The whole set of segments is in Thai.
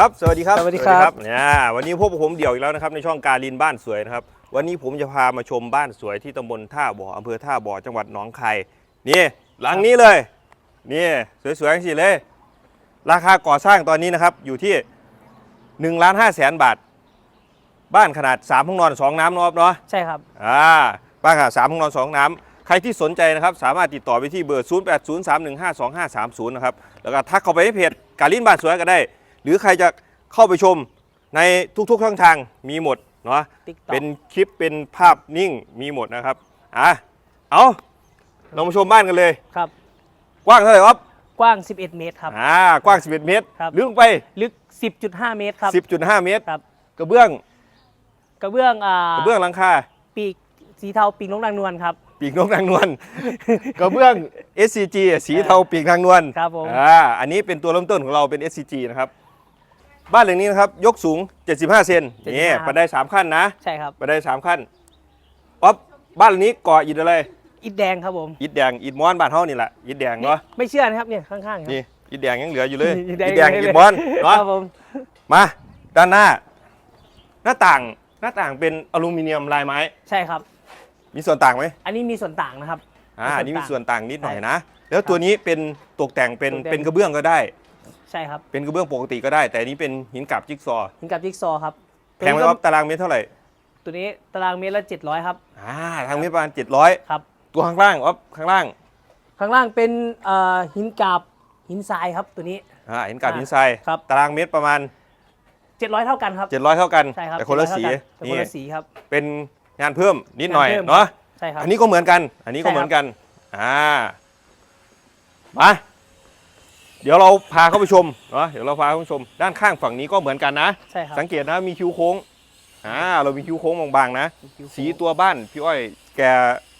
ครับ สวัสดีครับสวัสดีครับเนี่ยวันนี้พวกผมเดี่ยวอีกแล้วนะครับในช่องการลินบ้านสวยนะครับ วันนี้ผมจะพามาชมบ้านสวยที่ตำบลท่าบ่ออำเภอท่าบ่อจังหวัดหนองคายนี่หลังนี้เลยนี่สวยๆสิเลย ราคาก่อสร้างตอนนี้นะครับอยู่ที่1ล้าน5แสนบาท บ้านขนาด3ห้องนอน 2 น้ำเนอะครับเนาะใช่ครับอ่าบ้านขนาด3ห้องนอน 2 น้ำใครที่สนใจนะครับ สามารถติดต่อไปที่เบอร์ 0803152530 นะครับแล้วก็ทักเข้าไปที่เพจการลินบ้านสวยก็ได้ หรือใครจะเข้าไปชมในทุกๆช่องทางมีหมดเนาะ TikTok เป็นคลิปเป็นภาพนิ่งมีหมดนะครับ อะ เอาเรามาชมบ้านกันเลย ครับ กว้างเท่าไหร่ครับกว้าง 11 เมตรครับ อ่ากว้าง 11 เมตรครับ ลึกลงไป ลึก 10.5 เมตรครับ 10.5 เมตร ครับ กระเบื้องกระเบื้องอ่ากระเบื้องหลังคาปีกสีเทาปีกนกนางนวลครับ ปีกนกนางนวล กระเบื้อง SCG สีเทาปีกนางนวลครับผม อ่าอันนี้เป็นตัวเริ่มต้นของเราเป็น SCG นะครับ บ้านหลังนี้นะครับ ยกสูง 75 เซนนี่บันได3ขั้นนะใช่ครับ บันได3ขั้นอ๊อฟบ้านหลังนี้ก่ออิฐอะไร อิฐแดงครับผมอิฐแดง อิฐม้อนบ้านเฮานี่แหละ อิฐแดงเนาะ ไม่เชื่อนะครับเนี่ยข้างๆครับนี่ อิฐแดงยังเหลืออยู่เลย อิอิฐฐแดแดงงเลยอิฐม้อนคเนาะรับผมมา ด้านหน้า หน้าต่าง หน้าต่างเป็นอลูมิเนียมลายไม้ ใช่ครับ มีส่วนต่างไหมอันนี้มีส่วนต่างนะครับ อ่ามีส่วนอันนี้มีต่างส่วนต่างนิดหน่อยนะ แล้วตัวนี้เป็นตกแต่งเป็นตกแต่งเป็นกระเบื้องก็ได้ใช่ครับเป็นกระเบื้องปกติก็ได้ แต่อันนี้เป็นหินกลับจิ๊กซอว์หินกับจิ๊กซอว์ครับแพงไหมครับตารางเมตรเท่าไหร่ตัวนี้ตารางเมตรละ700ครับอ่าทางเมตรประมาณ700ครับตัวข้างล่างอ๊อฟข้างล่าง ข้างล่างเป็นเอ่อหินกาบหินทรายครับตัวนี้อ่าหินกลับอ่าหินทรายครับตารางเมตรประมาณ 700 เท่ากันครับ700 เท่ากันใช่ครับแต่คนละสี700เท่ากันแต่คนนี่ละสีครับเป็นงานเพิ่มนิดหน่อยงานเพิ่มเนาะใช่ครับอันนี้ก็เหมือนกัน อันนี้ก็ใช่ครับเหมือนกันอ่ามา เดี๋ยวเราพาเข้าไปชมเนาะเดี๋ยวเราพาเข้าไปชม ด้านข้างฝั่งนี้ก็เหมือนกันนะ ใช่ครับสังเกตนะมีคิ้วโค้งอ่าเรามีคิ้วโค้งบางๆนะ คิ้วโค้งสีตัวบ้านพี่อ้อยแก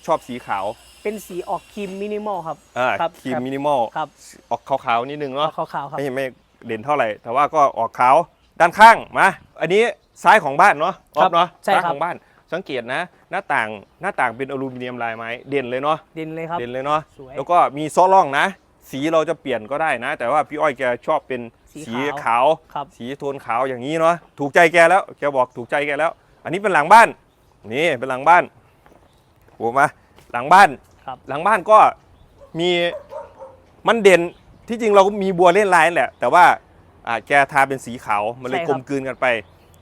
ชอบสีขาวเป็นสีออกครีมมินิมอลครับอ่าครับครีมครับมินิมอลครับออกขาวๆนิดนึงออเนาะกขาวๆครับ ไม่ไม่เด่นเท่าไหร่ แต่ว่าก็ออกขาวด้านข้างมาอันนี้ซ้ายของบ้านเนาะออฟเนาะใช่ซ้ายครัขบองบ้านสังเกตนะ หน้าต่างหน้าต่างเป็นอลูมิเนียมลายไม้เด่นเลยเนาะเด่นเลยครับ เด่นเลยเนาะสวย แล้วก็มีซอล่องนะ สีเราจะเปลี่ยนก็ได้นะ แต่ว่าพี่อ้อยแกชอบเป็นสีสีขาวขาวครับสีโทนขาวอย่างนี้เนาะถูกใจแกแล้วแกบอกถูกใจแกแล้ว อันนี้เป็นหลังบ้านนี่เป็นหลังบ้านโอ้มาหลังบ้านครับหลังบ้านก็มีมันเด่นที่จริงเราก็มีบัวเล่นลายนั่นแหละ แต่ว่าอ่าแกทาเป็นสีขาวมันเลยใช่กคลรับมกลืนกันไป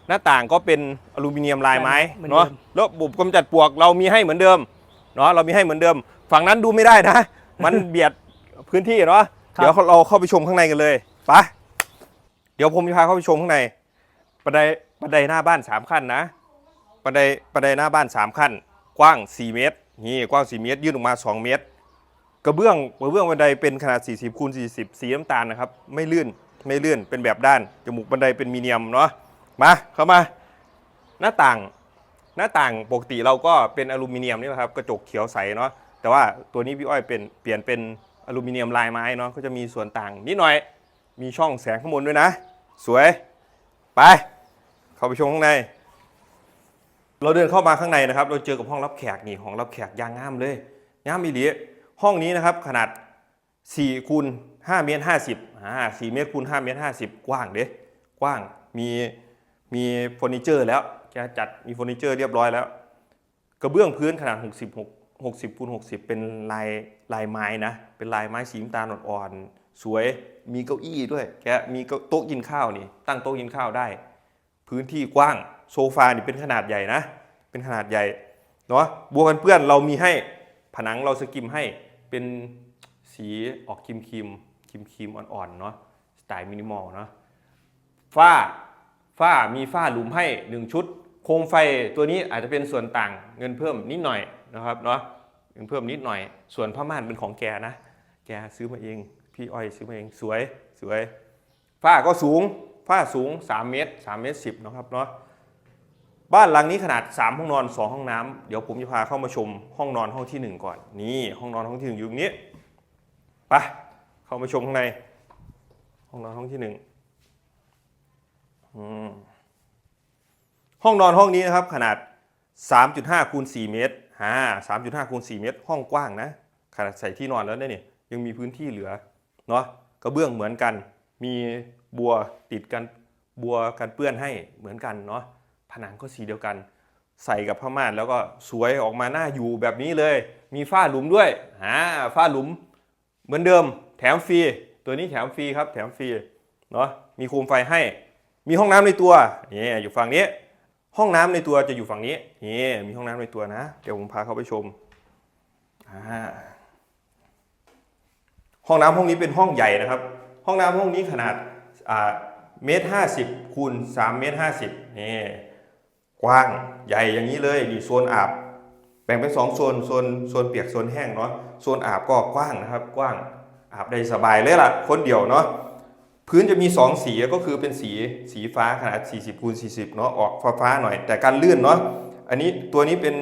หน้าต่างก็เป็นอลูมิเนียมลายไม้เหมือนเนาะเดิมแล้วระบบกำจัดปลวกเรามีให้เหมือนเดิมเนาะเรามีให้เหมือนเดิม ฝั่งนั้นดูไม่ได้นะ มันเบียด พื้นที่เนาะครับเดี๋ยวเราเข้าไปชมข้างในกันเลยไปะเดี๋ยวผมจะพาเข้าไปชมข้างในบันไดบันไดหน้าบ้านสามขั้นนะบันไดบันไดหน้าบ้านสามขั้น กว้าง4เมตรนี่กว้าง4เมตร ยื่นออกมา2เมตร กระเบื้องกระเบื้องบันไดเป็นขนาด40คูณ40สีน้ำตาลนะครับ ไม่ลื่นไม่ลื่นเป็นแบบด้านจมูกบันไดเป็นมีเนียมเนาะมาเข้ามา หน้าต่างหน้าต่างปกติเราก็เป็นอลูมิเนียมนี่แหละครับกระจกเขียวใสเนาะแต่ว่าตัวนี้พี่อ้อยเป็นเปลี่ยนเป็น อลูมิเนียมลายไม้เนาะก็จะมีส่วนต่างนิดหน่อยมีช่องแสงข้างบนด้วยนะ สวยไป เข้าไปชมข้างใน เราเดินเข้ามาข้างในนะครับ เราเจอกับห้องรับแขกนี่ห้องรับแขกยางงามเลยงามอีหลีห้องนี้นะครับขนาด4คูณ5เมตร50อ่า4เมตรคูณ5เมตร50 กว้างเด้กว้างมีมีเฟอร์นิเจอร์แล้วแกจัดมีเฟอร์นิเจอร์เรียบร้อยแล้ว กระเบื้องพื้นขนาด 66 60คูณ60 เป็นลายลายไม้นะ เป็นลายไม้สีน้ำตาลอ่อนๆสวยมีเก้าอี้ด้วย แกมีโต๊ะกินข้าวนี่ ตั้งโต๊ะกินข้าวได้ พื้นที่กว้างโซฟานี่เป็นขนาดใหญ่นะ เป็นขนาดใหญ่เนาะบัวกันเปื้อนเรามีให้ผนังเราสกิมให้เป็นสีออกครีมครีมครีมครีมอ่อนๆเนาะสไตล์มินิมอลเนาะฝ้าฝ้ามีฝ้าหลุมให้ 1 ชุด โคมไฟตัวนี้อาจจะเป็นส่วนต่างเงินเพิ่มนิดหน่อย นะครับเนาะเงินเพิ่มนิดหน่อย ส่วนผ้าม่านเป็นของแกนะ แกซื้อมาเอง พี่อ้อยซื้อมาเอง สวย สวย ฝ้าก็สูง ฝ้าสูง 3 เมตร 3 เมตร 10นะครับเนาะ บ้านหลังนี้ขนาด 3 ห้องนอน 2 ห้องน้ำเดี๋ยวผมจะพาเข้ามาชมห้องนอนห้องที่ 1 ก่อน นี่ห้องนอนห้องที่ 1 อยู่ตรงนี้ ไป เข้ามาชมข้างใน ห้องนอนห้องที่1อืมห้องนอนห้องนี้นะครับขนาด 3.5คูณ4เมตร อ่า3.5คูณ4เมตร ห้องกว้างนะขนาดใส่ที่นอนแล้วเนี่ยยังมีพื้นที่เหลือเนาะกระเบื้องเหมือนกัน มีบัวติดกันบัวกันเปื้อนให้เหมือนกันเนาะผนังก็สีเดียวกัน ใส่กับผ้าม่านแล้วก็สวยออกมาหน้าอยู่แบบนี้เลย มีฝ้าหลุมด้วยอ่าฝ้าหลุมเหมือนเดิม แถมฟรีตัวนี้แถมฟรีครับ แถมฟรีเนาะมีโคมไฟให้ มีห้องน้ำในตัวนี่อยู่ฝั่งนี้ ห้องน้ำในตัวจะอยู่ฝั่งนี้นี่มีห้องน้ำในตัวนะ เดี๋ยวผมพาเขาไปชมห้องน้ำห้องนี้เป็นห้องใหญ่นะครับ ห้องน้ำห้องนี้ขนาดเมตรห้าสิบคูณสามเมตรห้าสิบนี่กว้างใหญ่อย่างนี้เลยนี่โซนอาบ แบ่งเป็นสองโซนโซนโซนเปียกโซนแห้งเนาะโซนอาบก็กว้างนะครับ กว้างอาบได้สบายเลยล่ะ คนเดียวเนาะ พื้นจะมี 2 สีก็คือเป็นสีสีฟ้าขนาด 40คูณ40 เนาะออกฟ้าฟ้าๆหน่อย แต่การเลื่อนเนาะอันนี้ตัวนี้เป็น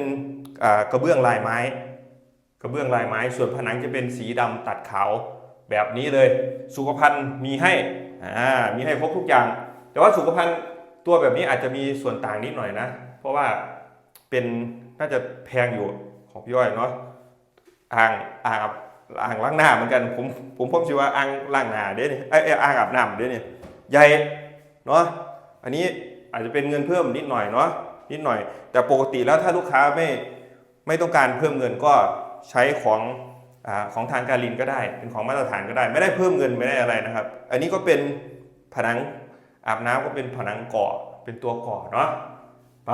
กระเบื้องลายไม้ กระเบื้องลายไม้ ส่วนผนังจะเป็นสีดำตัดขาวแบบนี้เลย สุขภัณฑ์มีให้มีให้ครบทุกอย่าง แต่ว่าสุขภัณฑ์ตัวแบบนี้อาจจะมีส่วนต่างนิดหน่อยนะ เพราะว่าเป็นน่าจะแพงอยู่ของพี่ย่อยเนาะอ่างอ่าง อ่างล้างหน้าเหมือนกัน ผมผมผมชื่อว่าอ่างล้างหน้าเด้นี่เอ้ยเอ้ยอ่างอาบน้ำเด้นี่ใหญ่เนาะอันนี้อาจจะเป็นเงินเพิ่มนิดหน่อยเนาะนิดหน่อย แต่ปกติแล้วถ้าลูกค้าไม่ไม่ต้องการเพิ่มเงินก็ใช้ของอาของทางการลินก็ได้ เป็นของมาตรฐานก็ได้ ไม่ได้เพิ่มเงินไม่ได้อะไรนะครับ อันนี้ก็เป็นผนังอาบน้ำก็เป็นผนังก่อเป็นตัวก่อเนาะไป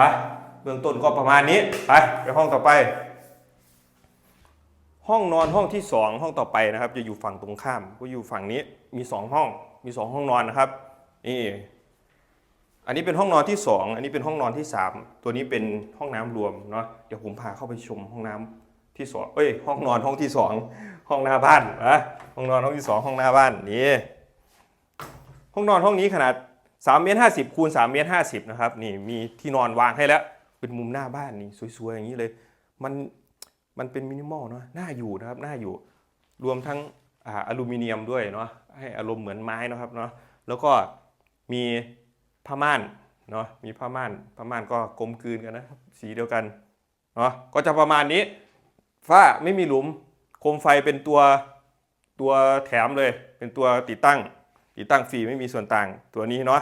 เบื้องต้นก็ประมาณนี้ไปไปห้องต่อไป ห้องนอนห้องที่สองห้องต่อไปนะครับ จะอยู่ฝั่งตรงข้าม ก็อยู่ฝั่งนี้มีสองห้อง มีสองห้องนอนนะครับนี่อันนี้เป็นห้องนอนที่สองอันนี้เป็นห้องนอนที่สามตัวนี้เป็นห้องน้ำรวมเนาะเดี๋ยวผมพาเข้าไปชมห้องน้ำที่สองเอ้ยห้องนอนห้องที่สองห้องหน้าบ้านนะห้องนอนห้องที่สองห้องหน้าบ้านนี่ห้องนอนห้องนี้ขนาด3เมตร50คูณ3เมตร50นะครับนี่มีที่นอนวางให้แล้วเป็นมุมหน้าบ้านนี่สวยๆอย่างนี้เลย มัน มันเป็นมินิมอลเนาะน่าอยู่นะครับน่าอยู่ รวมทั้งออลูมิเนียมด้วยเนาะให้อารมณ์เหมือนไม้นะครับเนาะแล้วก็มีผ้าม่านเนาะมีผ้าม่านผ้าม่านก็กลมกลืนกันนะครับสีเดียวกันเนาะก็จะประมาณนี้ฝ้าไม่มีหลุมโคมไฟเป็นตัวตัวแถมเลย เป็นตัวติดตั้ง ติดตั้งฟรีไม่มีส่วนต่าง ตัวนี้เนาะ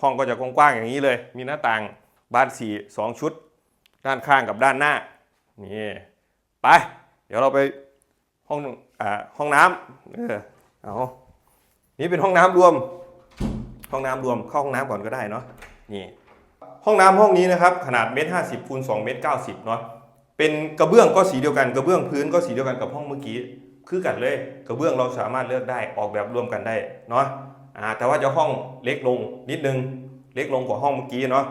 ห้องก็จะกว้างๆอย่างนี้เลย มีหน้าต่างบานสี่สองชุด ด้านข้างกับด้านหน้านี่ ไป เดี๋ยวเราไปห้องอ่าห้องน้ำเออเอานี่เป็นห้องน้ำรวม ห้องน้ำรวมเข้าห้องน้ำก่อนก็ได้เนาะนี่ ห้องน้ำห้องนี้นะครับ ขนาดเมตรห้าสิบคูณสองเมตรเก้าสิบเนาะเป็นกระเบื้องก็สีเดียวกันกระเบื้องพื้นก็สีเดียวกันกับห้องเมื่อกี้คือกันเลยกระเบื้องเราสามารถเลือกได้ออกแบบร่วมกันได้เนาะอ่าแต่ว่าจะห้องเล็กลงนิดนึงเล็กลงกว่าห้องเมื่อกี้เนาะ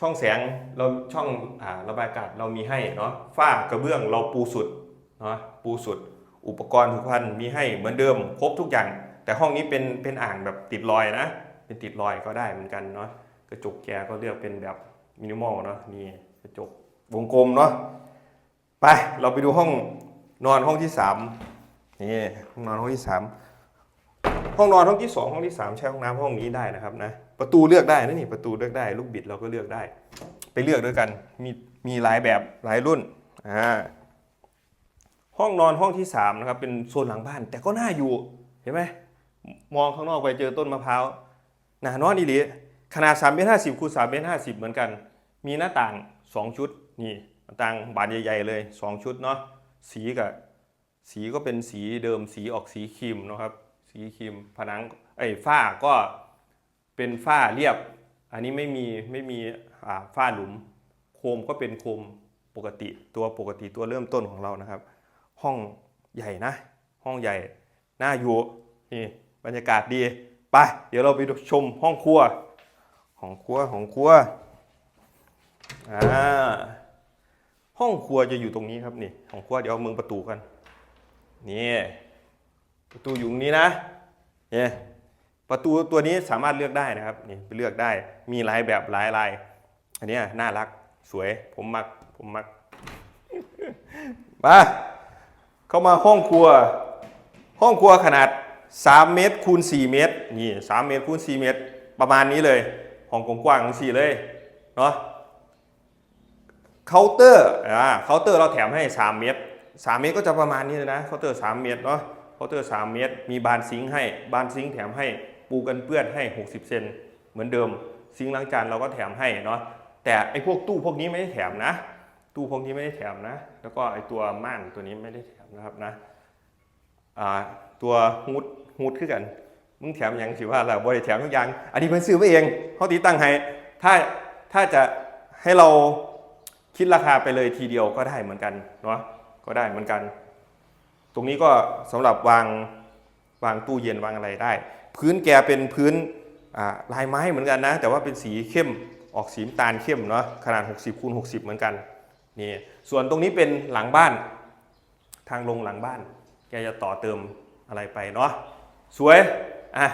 ช่องแสงเราช่องอาระบายอากาศเรามีให้เนาะฝ้ากระเบื้องเราปูสุดเนาะปูสุด อุปกรณ์ทุกพันมีให้เหมือนเดิมครบทุกอย่าง แต่ห้องนี้เป็นเป็นอ่างแบบติดรอยนะ เป็นติดรอยก็ได้เหมือนกันเนาะกระจกแกก็เลือกเป็นแบบมินิมอลเนาะนี่กระจกวงกลมเนาะไปเราไปดูห้องนอนห้องที่สามนี่ห้องนอนห้องที่สามห้องนอนห้องที่สองห้องที่สามใช้ห้องน้ำห้องนี้ได้นะครับนะ ประตูเลือกได้นะนี่ประตูเลือกได้ ลูกบิดเราก็เลือกได้ ไปเลือกด้วยกันมีมีหลายแบบหลายรุ่นอ่าห้องนอนห้องที่สามนะครับเป็นโซนหลังบ้าน แต่ก็น่าอยู่เห็นไหมมองข้างนอกไปเจอต้นมะพร้าวหนานอนอีหลีขนาด3เมตรห้าสิบคูณ3เมตรห้าสิบเหมือนกัน มีหน้าต่าง 2 ชุดนี่หน้าต่างบานใหญ่ ๆ เลย 2 ชุดเนาะสีกับสีก็เป็นสีเดิมสีออกสีครีมนะครับ สีครีมผนังไอ้ฝ้าก็ เป็นฝ้าเรียบ อันนี้ไม่มีไม่มีฝ้าหลุม โคมก็เป็นโคมปกติตัวปกติตัวเริ่มต้นของเรานะครับ ห้องใหญ่นะ ห้องใหญ่น่าอยู่นี่บรรยากาศดีไปเดี๋ยวเราไปชมห้องครัวห้องครัวห้องครัวอ่าห้องครัวจะอยู่ตรงนี้ครับนี่ห้องครัวเดี๋ยวเอามือประตูกันนี่ประตูอยู่ตรงนี้นะเนี่ย ประตูตัวนี้สามารถเลือกได้นะครับนี่ไปเลือกได้มีหลายแบบหลายลายอันนี้น่ารักสวยผมมักผมมักมาเข้ามาห้องครัว ห้องครัวขนาด 3 เมตรคูณ4เมตรนี่3เมตรคูณ4เมตร ประมาณนี้เลยห้องกว้างๆทั้งสี่เลยเนาะเคาน์เตอร์อ่าเคาน์เตอร์เราแถมให้ 3 เมตร 3 เมตรก็จะประมาณนี้เลยนะเคาน์เตอร์3เมตรเนาะเคาน์เตอร์3เมตร มีบานซิงค์ให้บานซิงค์แถมให้ ปูกันเปื้อนให้ 60 เซนเหมือนเดิม ซิงล้างจานเราก็แถมให้เนาะแต่ไอ้พวกตู้พวกนี้ไม่ได้แถมนะ ตู้พวกนี้ไม่ได้แถมนะ แล้วก็ไอ้ตัวม่านตัวนี้ไม่ได้แถมนะครับนะตัวฮูดฮูดคือกันมึงแถมยังสิว่าเราบริแถมทุกอย่าง อันนี้เพิ่นซื้อมาเองเขาติดตั้งให้ถ้าถ้าจะให้เราคิดราคาไปเลยทีเดียวก็ได้เหมือนกันเนาะก็ได้เหมือนกัน ตรงนี้ก็สำหรับวางวางตู้เย็นวางอะไรได้ พื้นแกเป็นพื้นลายไม้เหมือนกันนะ แต่ว่าเป็นสีเข้มออกสีน้ำตาลเข้มเนาะขนาด 60คูณ60 เหมือนกันนี่ส่วนตรงนี้เป็นหลังบ้าน ทางลงหลังบ้าน แกจะต่อเติมอะไรไปเนาะสวยอะ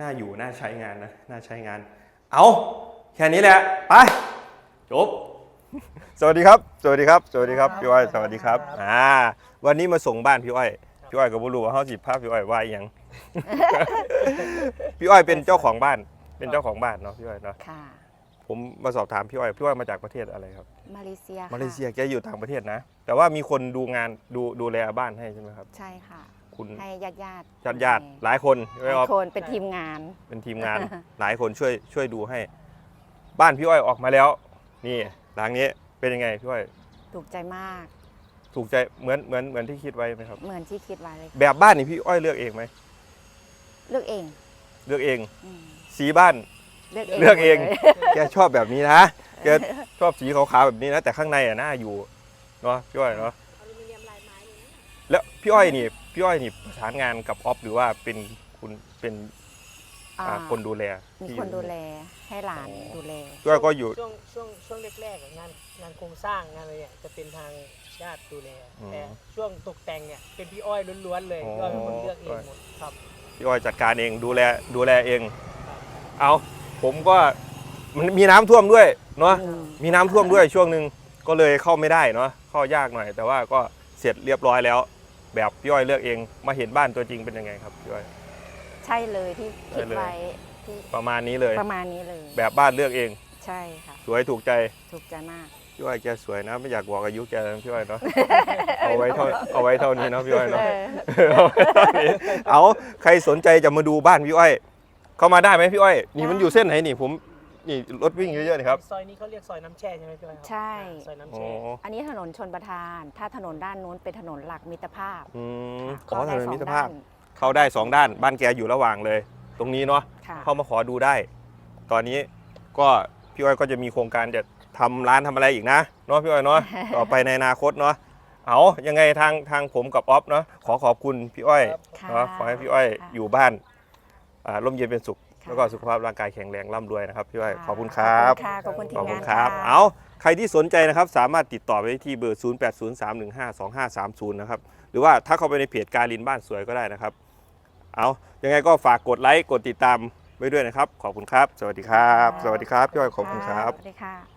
น่าอยู่น่าใช้งานนะน่าใช้งาน เอาแค่นี้แหละไปจบสวัสดีครับ สวัสดีครับ สวัสดีครับ พี่อ้อย สวัสดีครับ อ่า วันนี้มาส่งบ้านพี่อ้อย พี่อ้อยก็บ่รู้ว่าเฮาสิพาพพี่อ้อยว่าอหยัง พี่อ้อยเป็นเจ้าของบ้าน เป็นเจ้าของบ้านเนาะพี่อ้อยเนาะค่ะ ผมมาสอบถามพี่อ้อยพี่อ้อยมาจากประเทศอะไรครับ มาเลเซียมาเลเซียค่ะแกอยู่ต่างประเทศนะ แต่ว่ามีคนดูงานดูดูแลบ้านให้ใช่ไหมครับ ใช่ค่ะ คุณให้ญาติญาติญาติญาติหลายคนพี่หอ้อยลาออยฟคนเป็นทีมงาน เป็นทีมงาน หลายคนช่วยช่วยดูให้ บ้านพี่อ้อยออกมาแล้ว นี่หลังนี้เป็นยังไงพี่อ้อยถูกใจมาก ถูกใจเหมือนเหมือนเหมือนที่คิดไว้ไหมครับ เหมือนที่คิดไว้เลย แบบบ้านนี่พี่อ้อยเลือกเองไหม เลือกเองเลือกเอง อืมสีบ้าน เลือกเองเลือกเอง หมดลย แกชอบแบบนี้นะแกชอบสีขาวๆแบบนี้นะ แต่ข้างในอะน่าอยู่เนาะพี่อ้อยเนาะแล้วพี่อ้อยนี่พี่อ้อยนี่ประสานงานกับออฟหรือว่าเป็นคุณเป็นอ่าอ่าคนดูแลมีที่ คนดูแลให้หลานอ๋อ ดูแล พี่อ้อยก็อยู่ช่วงช่วงช่วงแรกๆอะงานงานโครงสร้างงานอะไรเนี่ยจะเป็นทางญาติดูแลอืมแต่ช่วงตกแต่งเนี่ยเป็นพี่อ้อยล้วนๆเลยอ๋อพี่อ้อยเป็นคนเลือกเองหมดครับ พี่อ้อยจัดการเองดูแลดูแลเอง เอาผมก็มันมีน้ำท่วมด้วยเนาะอืมมีน้ำท่วมด้วยช่วงหนึ่งก็เลยเข้าไม่ได้เนาะเข้ายากหน่อย แต่ว่าก็เสร็จเรียบร้อยแล้ว แบบพี่อ้อยเลือกเองมาเห็นบ้านตัวจริงเป็นยังไงครับพี่อ้อย ใช่เลยที่คิดใช่เลยไว้ที่ประมาณนี้เลย ประมาณนี้เลย แบบบ้านเลือกเอง ใช่ค่ะ สวยถูกใจถูกใจมาก พี่อ้อยแกสวยนะไม่อยากบอกอายุแกนะพี่อ้อยเนาะ เอาไว้เท่าเอาไว้เท่านี้เนาะพี่อ้อยเนาะเออเอาไว้เท่านี้เอาใครสนใจจะมาดูบ้านพี่อ้อย เข้ามาได้ไหมพี่อ้อย นี่มันอยู่เส้นไหนนี่ผมนี่รถวิ่งเยอะๆนี่ครับ ซอยนี้เขาเรียกซอยน้ำแช่ใช่ไหมพี่อ้อยครับใช่ ซอยน้ำอ๋อแช่อันนี้ถนนชนประทาน ถ้าถนนด้านนู้นเป็นถนนหลักมิตรภาพอืมขค่ะอถได้นนสองมิตรภาพด้นเข้าได้สองด้านบ้านแกอยู่ระหว่างเลย ตรงนี้เนาะค่ะเข้ามาขอดูได้ ตอนนี้ก็พี่อ้อยก็จะมีโครงการจะ ทำร้านทำอะไรอีกนะเนาะพี่อ้อยเนาะ ต่อไปในอนาคตเนาะเอายังไงทางทางผมกับออฟเนาะขอขอบคุณพี่อ้อยค่ะเนาะขอให้พี่อ้อยค่ะอยู่บ้านอ่าร่มเย็นเป็นสุข ค่ะ แล้วก็สุขภาพร่างกายแข็งแรงร่ำรวยนะครับพี่อ้อยขอบคุณครับ ขอบคุณค่ะขอบคุณทีขอบมคุงาณนครับะ เอาใครที่สนใจนะครับ สามารถติดต่อไปที่เบอร์ 0803152530 นะครับ หรือว่าถ้าเข้าไปในเพจการินบ้านสวยก็ได้นะครับ เอายังไงก็ฝากกดไลค์ กดติดตามไว้ด้วยนะครับ ขอบคุณครับ สวัสดีครับ สวัสดีครับพี่อ้อยขอบคุณครับ สวัสดีค่ะ